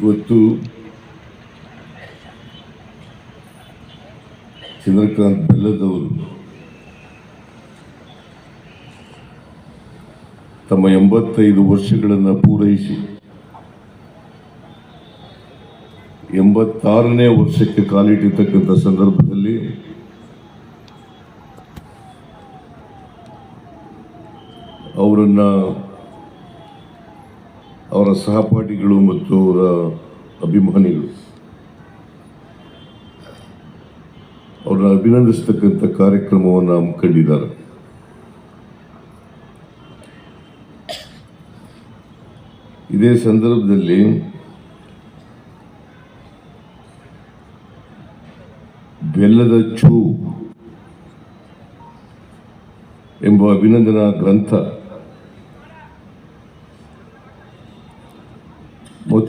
ಇವತ್ತು ಚಂದ್ರಕಾಂತ್ ಬೆಲ್ಲದವರು ತಮ್ಮ ಎಂಬತ್ತೈದು ವರ್ಷಗಳನ್ನು ಪೂರೈಸಿ ಎಂಬತ್ತಾರನೇ ವರ್ಷಕ್ಕೆ ಕಾಲಿಟ್ಟಿರ್ತಕ್ಕಂಥ ಸಂದರ್ಭದಲ್ಲಿ ಅವರನ್ನ ಅವರ ಸಹಪಾಠಿಗಳು ಮತ್ತು ಅವರ ಅಭಿಮಾನಿಗಳು. ಅವ್ರನ್ನ ಅಭಿನಂದಿಸ್ತಕ್ಕಂಥ ಕಾರ್ಯಕ್ರಮವನ್ನು ಹಮ್ಮಿಕೊಂಡಿದ್ದಾರೆ ಇದೇ ಸಂದರ್ಭದಲ್ಲಿ ಬೆಲ್ಲದ ಚೂ ಎಂಬ ಅಭಿನಂದನಾ ಗ್ರಂಥ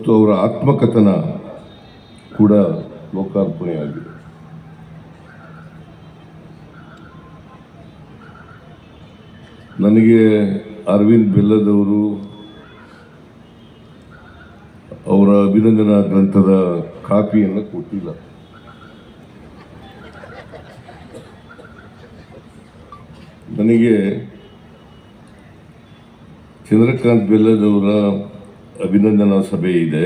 ಮತ್ತು ಅವರ ಆತ್ಮಕಥನ ಕೂಡ ಲೋಕಾರ್ಪಣೆಯಾಗಿದೆ. ನನಗೆ ಅರವಿಂದ್ ಬೆಲ್ಲದವರು ಅವರ ಅಭಿನಂದನಾ ಗ್ರಂಥದ ಕಾಪಿಯನ್ನು ಕೊಟ್ಟಿಲ್ಲ. ನನಗೆ ಚಂದ್ರಕಾಂತ್ ಬೆಲ್ಲದವರ ಅಭಿನಂದನಾ ಸಭೆ ಇದೆ.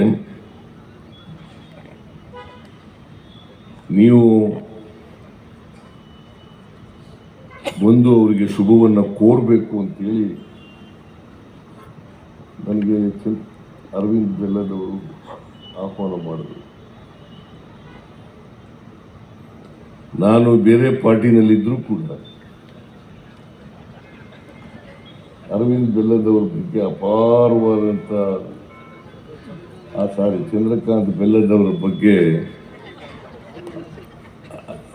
ನೀವು ಬಂದು ಅವರಿಗೆ ಶುಭವನ್ನು ಕೋರಬೇಕು ಅಂತೇಳಿ ನನಗೆ ಅರವಿಂದ್ ಬೆಲ್ಲದವರು ಆಹ್ವಾನ ಮಾಡಿದರು. ನಾನು ಬೇರೆ ಪಾರ್ಟಿನಲ್ಲಿದ್ದರೂ ಕೂಡ ಅರವಿಂದ್ ಬೆಲ್ಲದವ್ರ ಬಗ್ಗೆ ಅಪಾರವಾದಂಥ ಆ, ಸಾರಿ, ಚಂದ್ರಕಾಂತ್ ಬೆಲ್ಲದವರ ಬಗ್ಗೆ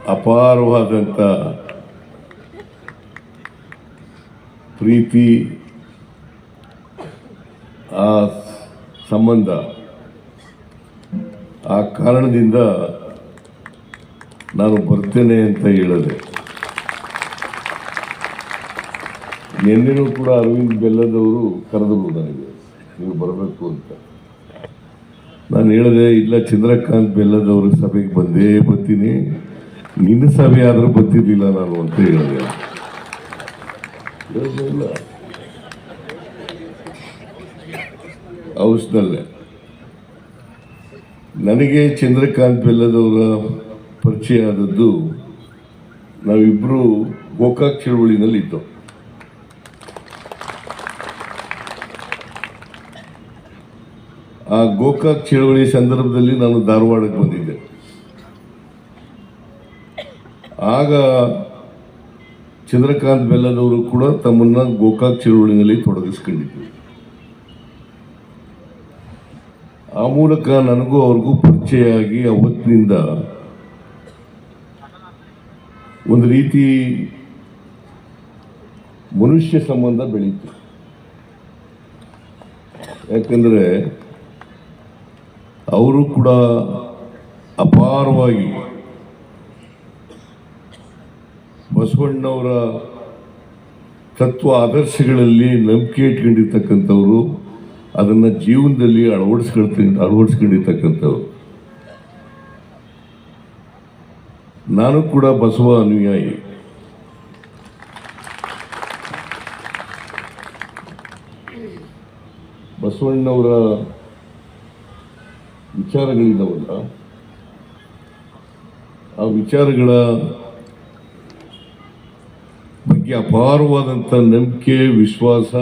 ಅಪಾರವಾದಂಥ ಪ್ರೀತಿ, ಆ ಸಂಬಂಧ, ಆ ಕಾರಣದಿಂದ ನಾನು ಬರ್ತೇನೆ ಅಂತ ಹೇಳಿದೆ. ನಿನ್ನೆನೂ ಕೂಡ ಅರವಿಂದ್ ಬೆಲ್ಲದವರು ಕರೆದರು ನನಗೆ, ನೀವು ಬರಬೇಕು ಅಂತ. ನಾನು ಹೇಳಿದೆ, ಇಲ್ಲ ಚಂದ್ರಕಾಂತ್ ಬೆಲ್ಲದವ್ರ ಸಭೆಗೆ ಬಂದೇ ಬರ್ತೀನಿ. ನಿನ್ನ ಸಭೆ ಆದರೂ ಬರ್ತಿದ್ದಿಲ್ಲ ನಾನು ಅಂತ ಹೇಳಿದೆ. ಹೌಸ್ನಲ್ಲೇ. ನನಗೆ ಚಂದ್ರಕಾಂತ್ ಬೆಲ್ಲದವರ ಪರಿಚಯ ಆದದ್ದು ನಾವಿಬ್ಬರು ಗೋಕಾಕ್ ಚಳುವಳಿನಲ್ಲಿ ಇದ್ದವು ಆ ಗೋಕಾಕ್ ಚಳವಳಿ ಸಂದರ್ಭದಲ್ಲಿ ನಾನು ಧಾರವಾಡಕ್ಕೆ ಬಂದಿದ್ದೆ. ಆಗ ಚಂದ್ರಕಾಂತ್ ಬೆಲ್ಲದವರು ಕೂಡ ತಮ್ಮನ್ನ ಗೋಕಾಕ್ ಚಳವಳಿನಲ್ಲಿ ತೊಡಗಿಸ್ಕೊಂಡಿದ್ರು. ಆ ಮೂಲಕ ನನಗೂ ಅವ್ರಿಗೂ ಪರಿಚಯ ಆಗಿ ಅವತ್ತಿನಿಂದ ಒಂದು ರೀತಿ ಮನುಷ್ಯ ಸಂಬಂಧ ಬೆಳೀತು. ಯಾಕಂದ್ರೆ ಅವರು ಕೂಡ ಅಪಾರವಾಗಿ ಬಸವಣ್ಣವರ ತತ್ವ ಆದರ್ಶಗಳಲ್ಲಿ ನಂಬಿಕೆ ಇಟ್ಕೊಂಡಿರ್ತಕ್ಕಂಥವ್ರು, ಅದನ್ನು ಜೀವನದಲ್ಲಿ ಅಳವಡಿಸ್ಕೊಳ್ತ, ಅಳವಡಿಸ್ಕೊಂಡಿರ್ತಕ್ಕಂಥವ್ರು. ನಾನು ಕೂಡ ಬಸವ ಅನುಯಾಯಿ. ಬಸವಣ್ಣವರ ವಿಚಾರಗಳಿದಾವಲ್ಲ ಆ ವಿಚಾರಗಳ ಬಗ್ಗೆ ಅಪಾರವಾದಂಥ ನಂಬಿಕೆ, ವಿಶ್ವಾಸ,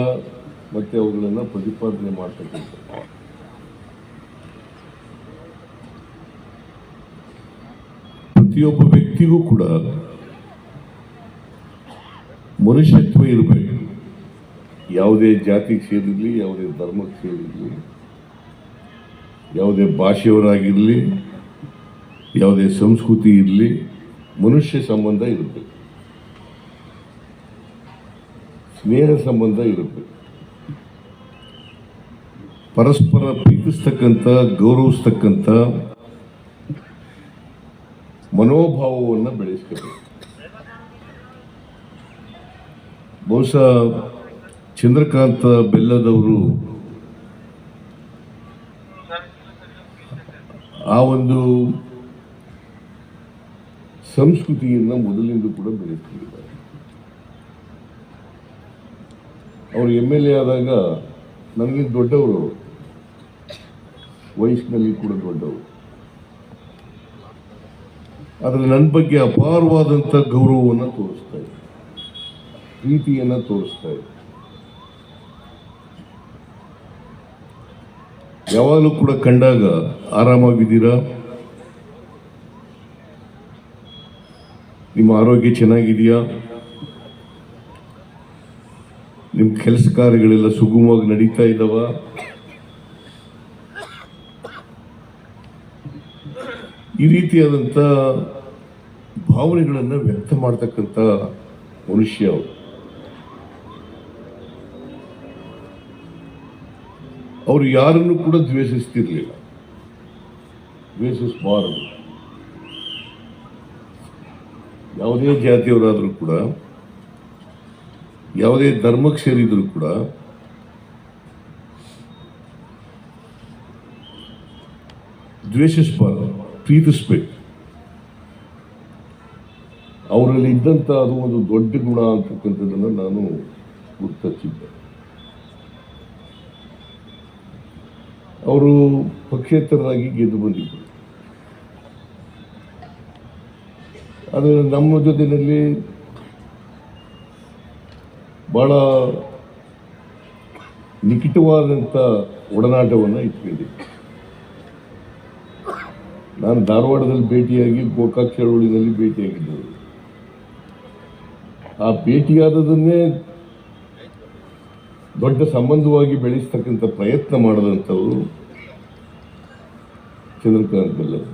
ಮತ್ತೆ ಅವುಗಳನ್ನು ಪ್ರತಿಪಾದನೆ ಮಾಡ್ತಕ್ಕಂಥ ಪ್ರತಿಯೊಬ್ಬ ವ್ಯಕ್ತಿಗೂ ಕೂಡ ಮನುಷ್ಯತ್ವ ಇರಬೇಕು. ಯಾವುದೇ ಜಾತಿಗೆ ಸೇರಿರಲಿ ಯಾವುದೇ ಧರ್ಮಕ್ಕೆ ಸೇರಿರಲಿ ಯಾವುದೇ ಭಾಷೆಯವರಾಗಿರಲಿ, ಯಾವುದೇ ಸಂಸ್ಕೃತಿ ಇರಲಿ, ಮನುಷ್ಯ ಸಂಬಂಧ ಇರಬೇಕು ಸ್ನೇಹ ಸಂಬಂಧ ಇರಬೇಕು ಪರಸ್ಪರ ಪ್ರೀತಿಸ್ತಕ್ಕಂಥ, ಗೌರವಿಸ್ತಕ್ಕಂಥ ಮನೋಭಾವವನ್ನು ಬೆಳೆಸ್ಕೋಬೇಕು. ಬಹುಶಃ ಚಂದ್ರಕಾಂತ ಬೆಲ್ಲದವರು ಆ ಒಂದು ಸಂಸ್ಕೃತಿಯನ್ನು ಮೊದಲಿಂದ ಕೂಡ ಬೆಳೆಸ್ತಿದ್ದಾರೆ. ಅವರು ಎಂ ಎಲ್ ಎ ಆದಾಗ ನನಗೆ ದೊಡ್ಡವರು ವಯಸ್ಸಿನಲ್ಲಿ ಕೂಡ ದೊಡ್ಡವರು. ಆದರೆ ನನ್ನ ಬಗ್ಗೆ ಅಪಾರವಾದಂಥ ಗೌರವವನ್ನು ತೋರಿಸ್ತಾ ಇದ್ದಾರೆ ಪ್ರೀತಿಯನ್ನು ತೋರಿಸ್ತಾ ಇದ್ದಾರೆ ಯಾವಾಗಲೂ ಕೂಡ ಕಂಡಾಗ ಆರಾಮಾಗಿದ್ದೀರಾ ನಿಮ್ಮ ಆರೋಗ್ಯ ಚೆನ್ನಾಗಿದೆಯಾ? ನಿಮ್ಮ ಕೆಲಸ ಕಾರ್ಯಗಳೆಲ್ಲ ಸುಗಮವಾಗಿ ನಡೀತಾ ಇದ್ದಾವ ಈ ರೀತಿಯಾದಂಥ ಭಾವನೆಗಳನ್ನು ವ್ಯಕ್ತ ಮಾಡ್ತಕ್ಕಂಥ ಮನುಷ್ಯ ಅವರು. ಅವರು ಯಾರನ್ನು ಕೂಡ ದ್ವೇಷಿಸ್ತಿರ್ಲಿಲ್ಲ. ದ್ವೇಷಿಸಬಾರದು. ಯಾವುದೇ ಜಾತಿಯವರಾದರೂ ಕೂಡ, ಯಾವುದೇ ಧರ್ಮಕ್ಕೆ ಸೇರಿದರೂ ಕೂಡ, ದ್ವೇಷಿಸಬಾರ್ದು, ಪ್ರೀತಿಸ್ಬೇಕು. ಅವರಲ್ಲಿ ಇದ್ದಂಥ ಅದು ಒಂದು ದೊಡ್ಡ ಗುಣ ಅಂತಕ್ಕಂಥದ್ದನ್ನು ನಾನು ಗುರುತಿಸಿದ್ದೆ. ಅವರು ಪಕ್ಷೇತರರಾಗಿ ಗೆದ್ದು ಬಂದಿದ್ದರು. ಅದು ನಮ್ಮ ಜೊತೆಯಲ್ಲಿ ಬಹಳ ನಿಕಟವಾದಂಥ ಒಡನಾಟವನ್ನು ಇಟ್ಕೊಂಡಿದ್ದೆ. ನಾನು ಧಾರವಾಡದಲ್ಲಿ ಭೇಟಿಯಾಗಿ ಗೋಕಾಕ್ ಚಳವಳಿನಲ್ಲಿ ಭೇಟಿಯಾಗಿದ್ದರು ಆ ಭೇಟಿಯಾದದನ್ನೇ ದೊಡ್ಡ ಸಂಬಂಧವಾಗಿ ಬೆಳೆಸ್ತಕ್ಕಂಥ ಪ್ರಯತ್ನ ಮಾಡಿದಂಥವರು ಚಂದ್ರಕಾಂತ್ ಬೆಲ್ಲದ್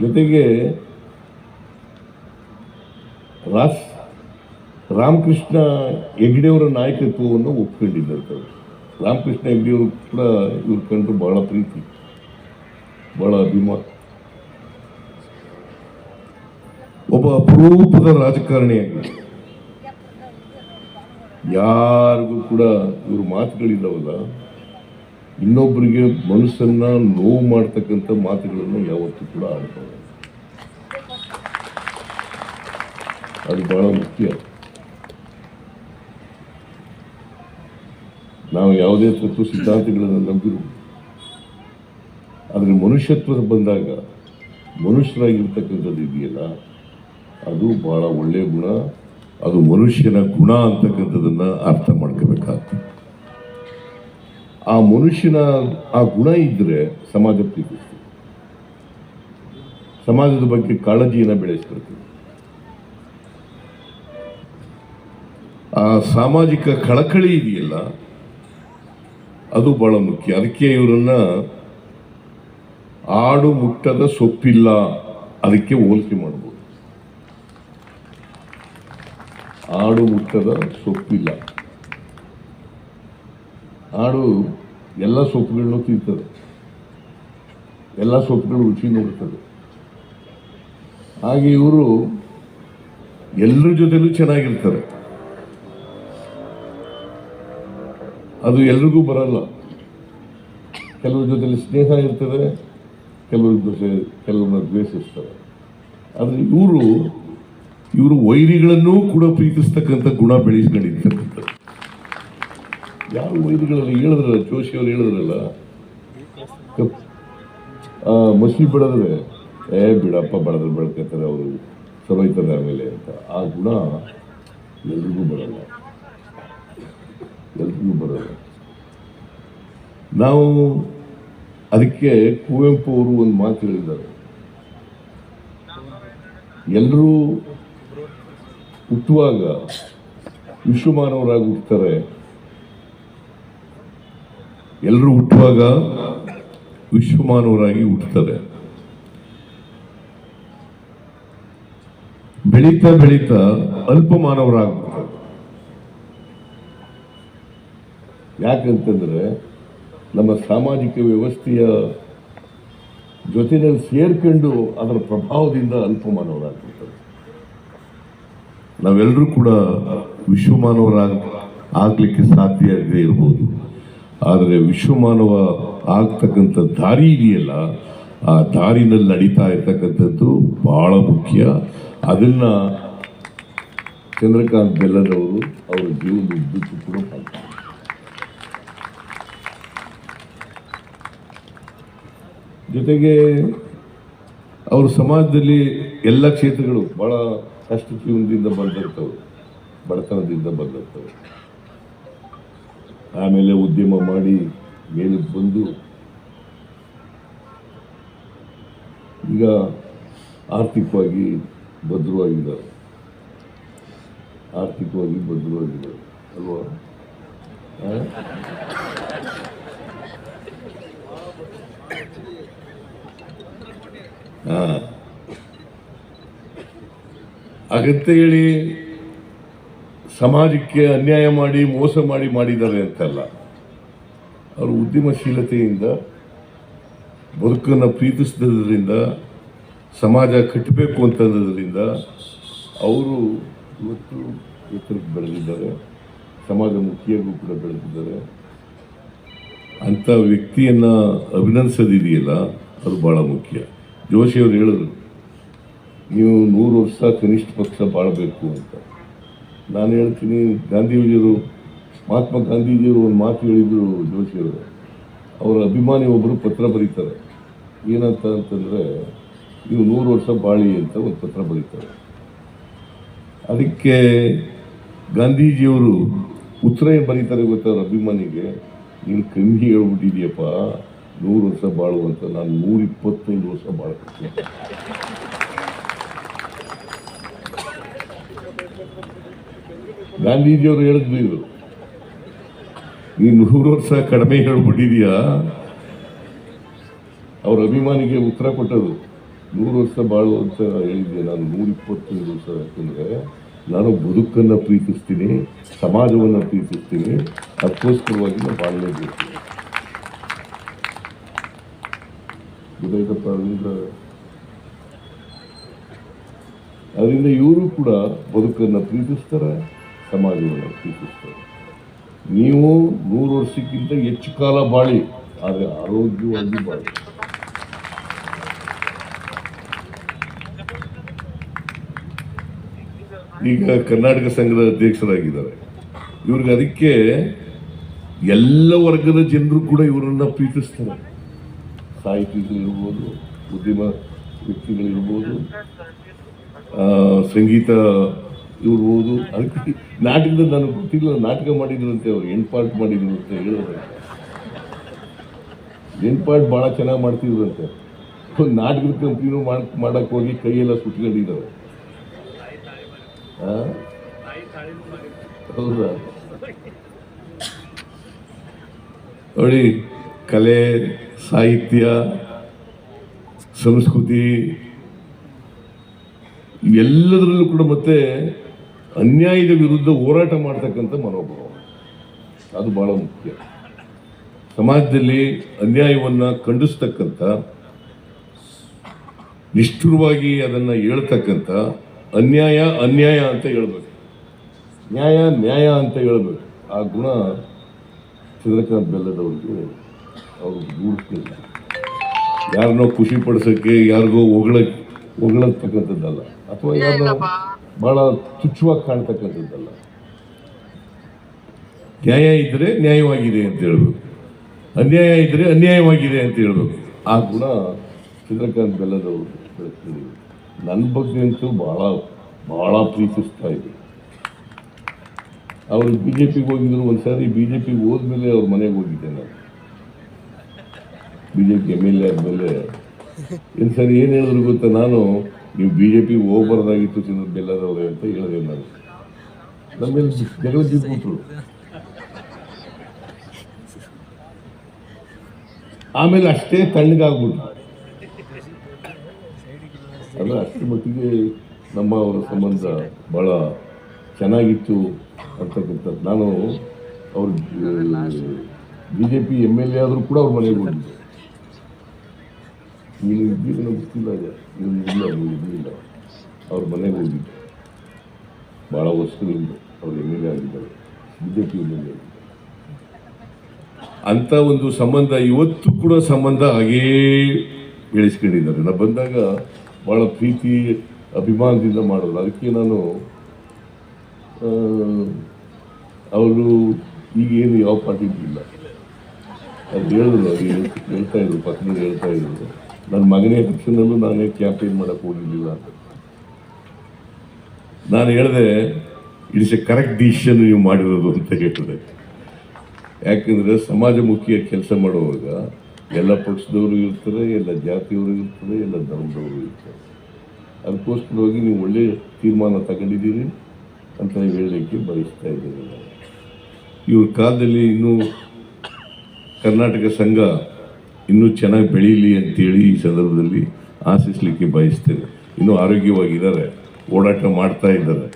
ಜೊತೆಗೆ ರಾಸ್, ರಾಮಕೃಷ್ಣ ಹೆಗ್ಡೆಯವರ ನಾಯಕತ್ವವನ್ನು ಒಪ್ಕೊಂಡಿದ್ದಂಥವ್ರು. ರಾಮಕೃಷ್ಣ ಹೆಗ್ಡೆಯವರು ಕೂಡ ಇವ್ರ ಕಂಡು ಬಹಳ ಪ್ರೀತಿ, ಬಹಳ ಅಭಿಮಾನ. ಒಬ್ಬ ಅಪರೂಪದ ರಾಜಕಾರಣಿಯಾಗಿ ಯಾರಿಗೂ ಕೂಡ ಇವ್ರ ಮಾತುಗಳಿದ್ದಾವಲ್ಲ ಇನ್ನೊಬ್ಬರಿಗೆ ಮನಸ್ಸನ್ನ ನೋವು ಮಾಡ್ತಕ್ಕಂಥ ಮಾತುಗಳನ್ನು ಯಾವತ್ತೂ ಕೂಡ ಆಡ್ತಾರೆ ಅದು ಬಹಳ ಮುಖ್ಯ. ನಾವು ಯಾವುದೇ ತತ್ವ ಸಿದ್ಧಾಂತಗಳನ್ನು ನಂಬಿರು. ಆದರೆ ಮನುಷ್ಯತ್ವ ಬಂದಾಗ ಮನುಷ್ಯರಾಗಿರ್ತಕ್ಕಂಥದ್ದು ಇದೆಯಲ್ಲ, ಅದು ಬಹಳ ಒಳ್ಳೆಯ ಗುಣ ಅದು ಮನುಷ್ಯನ ಗುಣ ಅಂತಕ್ಕಂಥದ್ದನ್ನ ಅರ್ಥ ಮಾಡ್ಕೋಬೇಕಾಗ್ತದೆ. ಆ ಮನುಷ್ಯನ ಆ ಗುಣ ಇದ್ರೆ ಸಮಾಜ ಪ್ರೀತಿಸ್ತದೆ ಸಮಾಜದ ಬಗ್ಗೆ ಕಾಳಜಿಯನ್ನು ಬೆಳೆಸ್ಕೊಳ್ತೀವಿ. ಆ ಸಾಮಾಜಿಕ ಕಳಕಳಿ ಇದೆಯಲ್ಲ, ಅದು ಬಹಳ ಮುಖ್ಯ. ಅದಕ್ಕೆ ಇವರನ್ನ ಆಡು ಮುಟ್ಟದ ಸೊಪ್ಪಿಲ್ಲ, ಅದಕ್ಕೆ ಹೋಲಿಕೆ ಮಾಡ್ಬೋದು ಆಡು ಮುಟ್ಟದ ಸೊಪ್ಪಿಲ್ಲ. ಆಡು ಎಲ್ಲ ಸೊಪ್ಪುಗಳನ್ನು ತಿಂತದೆ. ಎಲ್ಲ ಸೊಪ್ಪುಗಳು ರುಚಿ ನೋಡ್ತದೆ. ಹಾಗೆ ಇವರು ಎಲ್ಲರ ಜೊತೆಲೂ ಚೆನ್ನಾಗಿರ್ತಾರೆ. ಅದು ಎಲ್ರಿಗೂ ಬರಲ್ಲ. ಕೆಲವ್ರ ಜೊತೆಲಿ ಸ್ನೇಹ ಇರ್ತದೆ ಕೆಲವ್ರ ಜೊತೆ ಕೆಲವ್ರನ್ನ ದ್ವೇಷಿಸ್ತಾರೆ. ಆದರೆ ಇವರು ಇವರು ವೈರಿಗಳನ್ನೂ ಕೂಡ ಪ್ರೀತಿಸ್ತಕ್ಕಂಥ ಗುಣ ಬೆಳೆಸ್ಕೊಂಡಿರ್ತಕ್ಕಂಥ ಯಾರು ವೈರಿಗಳಲ್ಲಿ ಹೇಳಿದ್ರಲ್ಲ, ಜೋಶಿ ಅವರು ಹೇಳಿದ್ರಲ್ಲ? ಮಸಿ ಬಿಡದ್ರೆ, ಏ ಬಿಡಪ್ಪ, ಬಡದ್ರೆ ಬೆಳ್ಕೊತಾರೆ ಅವರು ಸರೋಯ್ತದೆ ಆಮೇಲೆ ಅಂತ. ಆ ಗುಣ ಎಲ್ರಿಗೂ ಬರಲ್ಲ. ಎಲ್ರಿಗೂ ಬರಲ್ಲ. ನಾವು ಅದಕ್ಕೆ ಕುವೆಂಪು ಅವರು ಒಂದು ಮಾತು ಹೇಳಿದ್ದಾರೆ. ಎಲ್ಲರೂ ಹುಟ್ಟುವಾಗ ವಿಶ್ವಮಾನವರಾಗಿ ಹುಟ್ಟುತ್ತಾರೆ ಎಲ್ಲರೂ ಹುಟ್ಟುವಾಗ ವಿಶ್ವಮಾನವರಾಗಿ ಹುಟ್ಟುತ್ತಾರೆ. ಬೆಳೀತಾ ಬೆಳೀತಾ ಅಲ್ಪಮಾನವರಾಗ್ಬಿಡ್ತಾರೆ. ಯಾಕಂತಂದ್ರೆ ನಮ್ಮ ಸಾಮಾಜಿಕ ವ್ಯವಸ್ಥೆಯ ಜೊತೆಯಲ್ಲಿ ಸೇರ್ಕೊಂಡು ಅದರ ಪ್ರಭಾವದಿಂದ ಅಲ್ಪಮಾನವರಾಗ್ಬಿಡ್ತಾರೆ. ನಾವೆಲ್ಲರೂ ಕೂಡ ವಿಶ್ವಮಾನವರಾಗ ಆಗಲಿಕ್ಕೆ ಸಾಧ್ಯ ಆಗದೆ ಇರ್ಬೋದು. ಆದರೆ ವಿಶ್ವಮಾನವ ಆಗ್ತಕ್ಕಂಥ ದಾರಿ ಇದೆಯಲ್ಲ, ಆ ದಾರಿನಲ್ಲಿ ನಡೀತಾ ಇರ್ತಕ್ಕಂಥದ್ದು ಬಹಳ ಮುಖ್ಯ. ಅದನ್ನ ಚಂದ್ರಕಾಂತ್ ಬೆಲ್ಲದವರು ಅವರ ಜೀವನ ಉದ್ದಕ್ಕೂ ಕೂಡ ಜೊತೆಗೆ ಅವರು ಸಮಾಜದಲ್ಲಿ ಎಲ್ಲ ಕ್ಷೇತ್ರಗಳು ಬಹಳ ಕಷ್ಟ ಜೀವನದಿಂದ ಬಂದಿರ್ತವೆ ಬಡತನದಿಂದ ಬಂದಿರ್ತವೆ ಆಮೇಲೆ ಉದ್ಯಮ ಮಾಡಿ ಮೇಲೆ ಬಂದು ಈಗ ಆರ್ಥಿಕವಾಗಿ ಭದ್ರವಾಗಿದ್ದಾರೆ. ಆರ್ಥಿಕವಾಗಿ ಭದ್ರವಾಗಿದ್ದಾರೆ, ಅಲ್ವಾ? ಹಾ ಹಾಗಂತ ಹೇಳಿ ಸಮಾಜಕ್ಕೆ ಅನ್ಯಾಯ ಮಾಡಿ, ಮೋಸ ಮಾಡಿ ಮಾಡಿದ್ದಾರೆ ಅಂತಲ್ಲ, ಅವರು ಉದ್ಯಮಶೀಲತೆಯಿಂದ, ಬದುಕನ್ನು ಪ್ರೀತಿಸಿದ್ರಿಂದ ಸಮಾಜ ಕಟ್ಟಬೇಕು ಅಂತಂದ್ರಿಂದ ಅವರು ಇವತ್ತು ಎತ್ತರಕ್ಕೆ ಬೆಳೆದಿದ್ದಾರೆ. ಸಮಾಜಮುಖಿಯಾಗೂ ಕೂಡ ಬೆಳೆದಿದ್ದಾರೆ. ಅಂಥ ವ್ಯಕ್ತಿಯನ್ನು ಅಭಿನಂದಿಸೋದಿದೆಯಲ್ಲ, ಅದು ಭಾಳ ಮುಖ್ಯ. ಜೋಶಿಯವರು ಹೇಳಿದ್ರು ನೀವು ನೂರು ವರ್ಷ ಕನಿಷ್ಠ ಪಕ್ಷ ಬಾಳಬೇಕು ಅಂತ. ನಾನು ಹೇಳ್ತೀನಿ ಗಾಂಧೀಜಿಯವರು ಮಹಾತ್ಮ ಗಾಂಧೀಜಿಯವರು ಒಂದು ಮಾತು ಹೇಳಿದ್ರು ಜೋಶಿಯವರು ಅವರ. ಅಭಿಮಾನಿ ಒಬ್ಬರು ಪತ್ರ ಬರೀತಾರೆ. ಏನಂತ ಅಂತಂದರೆ, ನೀವು ನೂರು ವರ್ಷ ಬಾಳಿ ಅಂತ ಒಂದು ಪತ್ರ ಬರೀತಾರೆ. ಅದಕ್ಕೆ ಗಾಂಧೀಜಿಯವರು ಉತ್ತರ ಏನು ಬರೀತಾರೆ ಗೊತ್ತಾ ಅವ್ರ ಅಭಿಮಾನಿಗೆ? ನೀನು ಕಮ್ಮಿ ಹೇಳ್ಬಿಟ್ಟಿದೆಯಪ್ಪ, ನೂರು ವರ್ಷ ಬಾಳು ಅಂತ. ನಾನು ನೂರಿಪ್ಪತ್ತೈದು ವರ್ಷ ಬಾಳ್ತೀನಿ. ಗಾಂಧೀಜಿಯವರು ಹೇಳಿದ್ರು ಇದು ನೀನು ನೂರು ವರ್ಷ ಕಡಿಮೆ ಹೇಳ್ಬಿಟ್ಟಿದೀಯಾ? ಅವ್ರ ಅಭಿಮಾನಿಗೆ ಉತ್ತರ ಕೊಟ್ಟರು. ನೂರು ವರ್ಷ ಬಾಳು ಅಂತ ಹೇಳಿದ್ದೆ ನಾನು? ನೂರಿಪ್ಪತ್ತು ವರ್ಷ ಅಂತಂದರೆ ನಾನು ಬದುಕನ್ನು ಪ್ರೀತಿಸ್ತೀನಿ, ಸಮಾಜವನ್ನು ಪ್ರೀತಿಸ್ತೀನಿ, ಅದಕ್ಕೋಸ್ಕರವಾಗಿ ನಾನು ಬಾಳಲೇಬೇಕು ಅದರಿಂದ ಅದರಿಂದ ಇವರು ಕೂಡ ಬದುಕನ್ನು ಪ್ರೀತಿಸ್ತಾರೆ. ಸಮಾಜವನ್ನು ಪ್ರೀತಿಸ್ತಾರೆ ನೀವು ನೂರು ವರ್ಷಕ್ಕಿಂತ ಹೆಚ್ಚು ಕಾಲ ಬಾಳಿ ಆದರೆ ಆರೋಗ್ಯವಾಗಿ ಬಾಳಿ. ಈಗ ಕರ್ನಾಟಕ ಸಂಘದ ಅಧ್ಯಕ್ಷರಾಗಿದ್ದಾರೆ. ಇವ್ರಿಗೆ ಅದಕ್ಕೆ ಎಲ್ಲ ವರ್ಗದ ಜನರು ಕೂಡ ಇವರನ್ನು ಪ್ರೀತಿಸ್ತಾರೆ. ಸಾಹಿತಿಗಳಿರ್ಬೋದು ಉದ್ಯಮ ವ್ಯಕ್ತಿಗಳಿರ್ಬೋದು ಆ, ಸಂಗೀತ ಓದು ಅದಕ್ಕೆ ನಾಟಕದ ನನಗೆ ಗೊತ್ತಿಲ್ಲ, ನಾಟಕ ಮಾಡಿದ್ರಂತೆ ಅವ್ರು, ಎಂಟು ಪಾರ್ಟ್ ಮಾಡಿದ್ರು ಅಂತ ಹೇಳಿದ್ರು. ಎಂಟು ಪಾರ್ಟ್ ಭಾಳ ಚೆನ್ನಾಗಿ ಮಾಡ್ತಿದ್ರಂತೆ ಒಂದು ನಾಟಕದ ಕಂಪ್ನಿನೂ ಮಾಡ್ ಮಾಡಕ್ಕೆ ಹೋಗಿ ಕೈಯೆಲ್ಲ ಸುಟ್ಕೊಂಡಿದ್ದಾವೆ? ಹೌದಾ? ನೋಡಿ, ಕಲೆ, ಸಾಹಿತ್ಯ, ಸಂಸ್ಕೃತಿ ಎಲ್ಲದರಲ್ಲೂ ಕೂಡ ಮತ್ತೆ ಅನ್ಯಾಯದ ವಿರುದ್ಧ ಹೋರಾಟ ಮಾಡ್ತಕ್ಕಂಥ ಮನೋಭಾವ. ಅದು ಬಹಳ ಮುಖ್ಯ. ಸಮಾಜದಲ್ಲಿ ಅನ್ಯಾಯವನ್ನು ಖಂಡಿಸ್ತಕ್ಕಂಥ ನಿಷ್ಠುರವಾಗಿ ಅದನ್ನು ಹೇಳ್ತಕ್ಕಂಥ ಅನ್ಯಾಯ ಅನ್ಯಾಯ ಅಂತ ಹೇಳ್ಬೇಕು. ನ್ಯಾಯ ನ್ಯಾಯ ಅಂತ ಹೇಳ್ಬೇಕು. ಆ ಗುಣ ಚಂದ್ರಕಾಂತ್ ಬೆಲ್ಲದವ್ರಿಗೆ ಅವರು ಗೂಡಿಸ್ತಿಲ್ಲ ಯಾರನ್ನೋ ಖುಷಿ ಪಡಿಸೋಕ್ಕೆ ಯಾರಿಗೋ ಹೊಗಳ ಹೊಗಳತಕ್ಕಂಥದ್ದಲ್ಲ. ಅಥವಾ ಯಾರನ್ನೋ ಬಹಳ ತುಚ್ಛವಾಗಿ ಕಾಣ್ತಕ್ಕಂಥದ್ದಲ್ಲ. ನ್ಯಾಯ ಇದ್ದರೆ ನ್ಯಾಯವಾಗಿದೆ ಅಂತ ಹೇಳ್ಬೇಕು. ಅನ್ಯಾಯ ಇದ್ದರೆ ಅನ್ಯಾಯವಾಗಿದೆ ಅಂತ ಹೇಳ್ಬೇಕು. ಆ ಗುಣ ಚಂದ್ರಕಾಂತ್ ಬೆಲ್ಲದವರು ಬೆಳೆಸ್ತೀವಿ ನನ್ನ ಬಗ್ಗೆ ಅಂತೂ ಭಾಳ ಭಾಳ ಪ್ರೀತಿಸ್ತಾ ಇದೆ ಅವರು ಬಿ ಜೆ ಪಿಗೆ ಹೋಗಿದ್ರು ಒಂದು ಸಾರಿ ಬಿ ಜೆ ಪಿಗೆ ಹೋದ್ಮೇಲೆ ಅವ್ರ ಮನೆಗೆ ಹೋಗಿದ್ದೆ ನಾನು. B J P M L A ಆದಮೇಲೆ. ಒಂದು ಏನು ಹೇಳಿದ್ರು ಗೊತ್ತಾ ನಾನು? ನೀವು ಬಿ ಜೆ ಪಿ ಹೋಗ್ಬಾರ್ದಾಗಿತ್ತು ತಿನ್ನೋದು ಬೆಲ್ಲದವ್ರೆ ಅಂತ ಹೇಳಿದೆ ನಾನು ನಮ್ಮೇಲೆ ಬಿಟ್ಬಿಟ್ರು ಆಮೇಲೆ ಅಷ್ಟೇ ತಣ್ಣಗಾಗ್ಬಿಟ್ರು. ಅಲ್ಲ ಅಷ್ಟರ ಮಟ್ಟಿಗೆ ನಮ್ಮ ಅವರ ಸಂಬಂಧ ಭಾಳ ಚೆನ್ನಾಗಿತ್ತು ಅಂತಕ್ಕಂಥದ್ದು. ನಾನು ಅವ್ರ B J P M L A ಆದರೂ ಕೂಡ ಅವ್ರ ಮನೆಗೆ ಹೋಗಿದ್ದೆ. ನೀನು ಇದ್ದೀರಿ ನಂಗೆ ಗೊತ್ತಿಲ್ಲ. ನೀನು ಇಲ್ಲ, ಅವ್ರ ಮನೆಗೆ ಹೋಗಿದ್ದೆ. ಭಾಳ ವರ್ಷಗಳಿಂದ ಅವ್ರು ಎಂ ಎಲ್ ಎ ಆಗಿದ್ದಾರೆ B J P M L A ಅಂತ ಒಂದು ಸಂಬಂಧ ಇವತ್ತು ಕೂಡ ಸಂಬಂಧ ಹಾಗೇ ಬೆಳೆಸ್ಕೊಂಡಿದ್ದಾರೆ. ನಾನು ಬಂದಾಗ ಭಾಳ ಪ್ರೀತಿ, ಅಭಿಮಾನದಿಂದ ಮಾಡೋದು. ಅದಕ್ಕೆ ನಾನು ಅವರು ಈಗೇನು ಯಾವ ಪಾರ್ಟಿ ಇಲ್ಲ. ಅದು ಹೇಳಿದ್ರು ಹೇಳ್- ಹೇಳ್ತಾ ಇದ್ರು ಪಕ್ಕದಲ್ಲಿ ಹೇಳ್ತಾ ಇದ್ರು. ನನ್ನ ಮಗನೇ ಎಲೆಕ್ಷನಲ್ಲೂ ನಾನೇ ಕ್ಯಾಂಪೇನ್ ಮಾಡಕ್ಕೆ ಹೋಗಿರಲಿಲ್ಲ ಅಂತ. ನಾನು ಹೇಳಿದೆ ಇಟ್ಸ್ ಎ ಕರೆಕ್ಟ್ ಡಿಸಿಷನ್ ನೀವು ಮಾಡಿರೋದು ಅಂತ ಹೇಳಿದೆ. ಯಾಕಂದ್ರೆ ಸಮಾಜಮುಖಿಯ ಕೆಲಸ ಮಾಡುವಾಗ ಎಲ್ಲ ಪಕ್ಷದವರು ಇರ್ತಾರೆ, ಎಲ್ಲ ಜಾತಿಯವರು ಇರ್ತಾರೆ, ಎಲ್ಲ ಧರ್ಮದವರು ಇರ್ತಾರೆ. ಅದಕ್ಕೋಸ್ಕರವಾಗಿ ನೀವು ಒಳ್ಳೆ ತೀರ್ಮಾನ ತಗೊಂಡಿದ್ದೀರಿ ಅಂತ ಹೇಳಲಿಕ್ಕೆ ಬಯಸ್ತಾ ಇದ್ದೀನಿ. ಇವ್ರ ಕಾಲದಲ್ಲಿ ಇನ್ನೂ ಕರ್ನಾಟಕ ಸಂಘ ಇನ್ನೂ ಚೆನ್ನಾಗಿ ಬೆಳೀಲಿ ಅಂತೇಳಿ ಈ ಸಂದರ್ಭದಲ್ಲಿ ಆಶಿಸ್ಲಿಕ್ಕೆ ಬಯಸ್ತೇನೆ. ಇನ್ನೂ ಆರೋಗ್ಯವಾಗಿದ್ದಾರೆ, ಓಡಾಟ ಮಾಡ್ತಾ ಇದ್ದಾರೆ.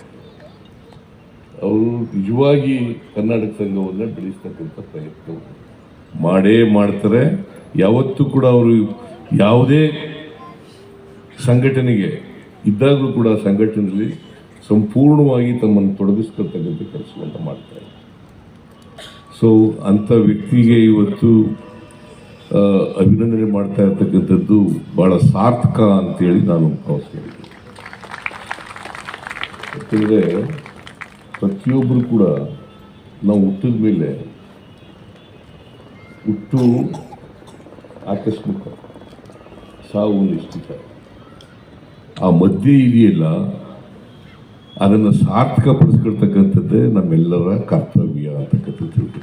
ಅವರು ನಿಜವಾಗಿ ಕರ್ನಾಟಕ ಸಂಘವನ್ನು ಬೆಳೆಸ್ತಕ್ಕಂಥ ಪ್ರಯತ್ನ ಮಾಡೇ ಮಾಡ್ತಾರೆ. ಯಾವತ್ತೂ ಕೂಡ ಅವರು ಯಾವುದೇ ಸಂಘಟನೆಗೆ ಇದ್ದಾಗಲೂ ಕೂಡ ಸಂಘಟನೆಯಲ್ಲಿ ಸಂಪೂರ್ಣವಾಗಿ ತಮ್ಮನ್ನು ತೊಡಗಿಸ್ಕೊಳ್ತಕ್ಕಂಥ ಕೆಲಸವನ್ನು ಮಾಡ್ತಾರೆ ಸೊ ಅಂಥ ವ್ಯಕ್ತಿಗೆ ಇವತ್ತು ಅಭಿನಂದನೆ ಮಾಡ್ತಾ ಇರ್ತಕ್ಕಂಥದ್ದು ಬಹಳ ಸಾರ್ಥಕ ಅಂತೇಳಿ ನಾನು ಭಾವಿಸ್ತೇನೆ ಯಾಕಂದರೆ ಪ್ರತಿಯೊಬ್ಬರು ಕೂಡ ನಾವು ಹುಟ್ಟಿದ ಮೇಲೆ ಹುಟ್ಟು ಆಕಸ್ಮಿಕ, ಸಾವು ನಿಶ್ಚಿತ. ಆ ಮಧ್ಯೆ ಇದೆಯಲ್ಲ, ಅದನ್ನು ಸಾರ್ಥಕಪಡಿಸ್ಕೊಳ್ತಕ್ಕಂಥದ್ದೇ ನಮ್ಮೆಲ್ಲರ ಕರ್ತವ್ಯ ಅಂತಕ್ಕಂಥದ್ದು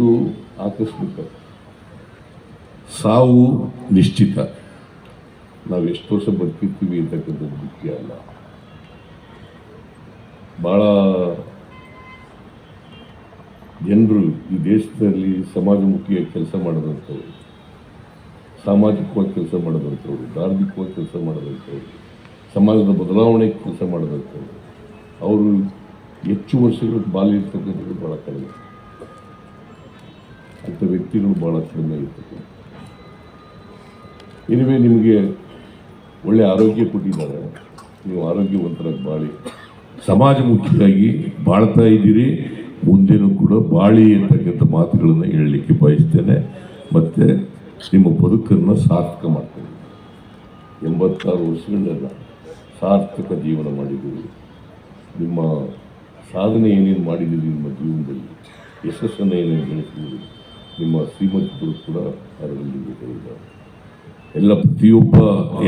ಹುಟ್ಟು ಆಕಸ್ಮಿಕ. ಸಾವು ನಿಶ್ಚಿತ. ನಾವು ಎಷ್ಟು ವರ್ಷ ಬದುಕಿರ್ತೀವಿ ಅಂತಕ್ಕಂಥದ್ದು ಮುಖ್ಯ ಅಲ್ಲ. ಭಾಳ ಜನರು ಈ ದೇಶದಲ್ಲಿ ಸಮಾಜಮುಖಿಯಾಗಿ ಕೆಲಸ ಮಾಡಿದಂಥವ್ರು, ಸಾಮಾಜಿಕವಾಗಿ ಕೆಲಸ ಮಾಡಿದಂಥವ್ರು, ಧಾರ್ಮಿಕವಾಗಿ ಕೆಲಸ ಮಾಡಿದಂಥವ್ರು, ಸಮಾಜದ ಬದಲಾವಣೆಗೆ ಕೆಲಸ ಮಾಡಿದಂಥವ್ರು, ಅವರು ಹೆಚ್ಚು ವರ್ಷಗಳು ಬಾಲ್ಯ ಇರ್ತಕ್ಕಂಥದ್ದು ಭಾಳ ಕಡಿಮೆ. ಅಂಥ ವ್ಯಕ್ತಿಗಳು ಭಾಳ ಕಡಿಮೆ ಇನಿವೆ ನಿಮಗೆ ಒಳ್ಳೆ ಆರೋಗ್ಯ ಕೊಟ್ಟಿದ್ದಾರೆ. ನೀವು ಆರೋಗ್ಯವಂತರಾಗಿ ಬಾಳಿ. ಸಮಾಜಮುಖಿಯಾಗಿ ಬಾಳ್ತಾ ಇದ್ದೀರಿ. ಮುಂದೆನೂ ಕೂಡ ಬಾಳಿ ಅಂತಕ್ಕಂಥ ಮಾತುಗಳನ್ನು ಹೇಳಲಿಕ್ಕೆ ಬಯಸ್ತೇನೆ. ಮತ್ತು ನಿಮ್ಮ ಬದುಕನ್ನು ಸಾರ್ಥಕ ಮಾಡ್ತೀನಿ ಎಂಬತ್ತಾರು ವರ್ಷಗಳನ್ನೆಲ್ಲ ಸಾರ್ಥಕ ಜೀವನ ಮಾಡಿದ್ದೀರಿ. ನಿಮ್ಮ ಸಾಧನೆ ಏನೇನು ಮಾಡಿದ್ದೀರಿ ನಿಮ್ಮ ಜೀವನದಲ್ಲಿ? ಯಶಸ್ಸನ್ನು ಏನೇನು ಗಳಿಸಿದ್ದೀರಿ ನಿಮ್ಮ ಶ್ರೀಮಂತರು ಕೂಡ ಅದರಲ್ಲಿ ಎಲ್ಲ ಪ್ರತಿಯೊಬ್ಬ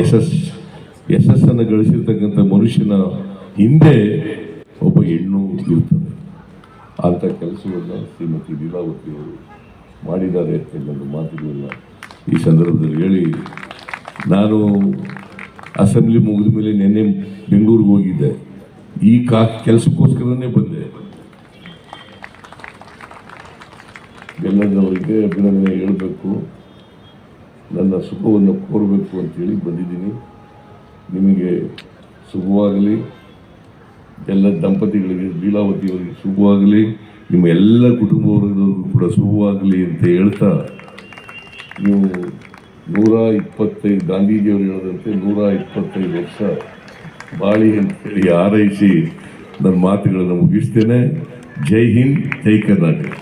ಯಶಸ್, ಯಶಸ್ಸನ್ನು ಗಳಿಸಿರ್ತಕ್ಕಂಥ ಮನುಷ್ಯನ ಹಿಂದೆ ಒಬ್ಬ ಹೆಣ್ಣು ಇರ್ತದೆ ಅಂಥ ಕೆಲಸವನ್ನು ಶ್ರೀಮತಿ ಲೀಲಾವತಿಯವರು ಮಾಡಿದ್ದಾರೆ ಅಂತಕ್ಕಂಥ ಮಾತುಗಳನ್ನು ಈ ಸಂದರ್ಭದಲ್ಲಿ ಹೇಳಿ, ನಾನು ಅಸೆಂಬ್ಲಿ ಮುಗಿದ ಮೇಲೆ ನಿನ್ನೆ ಬೆಂಗಳೂರಿಗೆ ಹೋಗಿದ್ದೆ. ಈ ಕಾ, ಕೆಲಸಕ್ಕೋಸ್ಕರನೇ ಬಂದೆ. ಎಲ್ಲದವರಿಗೆ ಅಭಿನಂದನೆ ಹೇಳಬೇಕು. ನನ್ನ ಸುಖವನ್ನು ಕೋರಬೇಕು ಅಂತೇಳಿ ಬಂದಿದ್ದೀನಿ. ನಿಮಗೆ ಶುಭವಾಗಲಿ ಎಲ್ಲ ದಂಪತಿಗಳಿಗೆ, ಲೀಲಾವತಿಯವರಿಗೆ ಶುಭವಾಗಲಿ ನಿಮ್ಮ ಎಲ್ಲ ಕುಟುಂಬವರ್ಗದವ್ರಿಗೂ ಕೂಡ ಶುಭವಾಗಲಿ ಅಂತ ಹೇಳ್ತಾ, ನೀವು ನೂರ ಇಪ್ಪತ್ತೈದು ಗಾಂಧೀಜಿಯವರು ಹೇಳದಂತೆ ನೂರ ಇಪ್ಪತ್ತೈದು ವರ್ಷ ಬಾಳಿ ಅಂತೇಳಿ ಆರೈಸಿ ನನ್ನ ಮಾತುಗಳನ್ನು ಮುಗಿಸ್ತೇನೆ. ಜೈ ಹಿಂದ್, ಜೈ ಕರ್ನಾಟಕ.